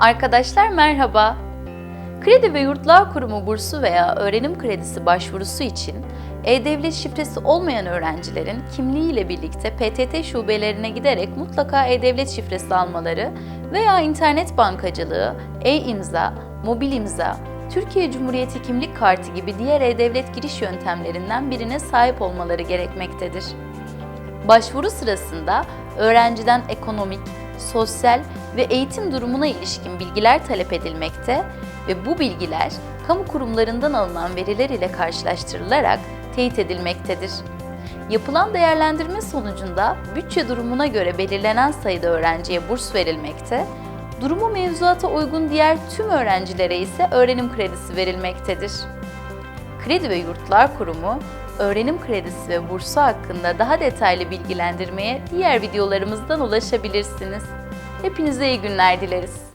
Arkadaşlar merhaba. Kredi ve Yurtlar Kurumu bursu veya öğrenim kredisi başvurusu için e-devlet şifresi olmayan öğrencilerin kimliğiyle birlikte PTT şubelerine giderek mutlaka e-devlet şifresi almaları veya internet bankacılığı, e-imza, mobil imza, Türkiye Cumhuriyeti kimlik kartı gibi diğer e-devlet giriş yöntemlerinden birine sahip olmaları gerekmektedir. Başvuru sırasında öğrenciden ekonomik, sosyal ve eğitim durumuna ilişkin bilgiler talep edilmekte ve bu bilgiler kamu kurumlarından alınan veriler ile karşılaştırılarak teyit edilmektedir. Yapılan değerlendirme sonucunda bütçe durumuna göre belirlenen sayıda öğrenciye burs verilmekte, durumu mevzuata uygun diğer tüm öğrencilere ise öğrenim kredisi verilmektedir. Kredi ve Yurtlar Kurumu, öğrenim kredisi ve bursu hakkında daha detaylı bilgilendirmeye diğer videolarımızdan ulaşabilirsiniz. Hepinize iyi günler dileriz.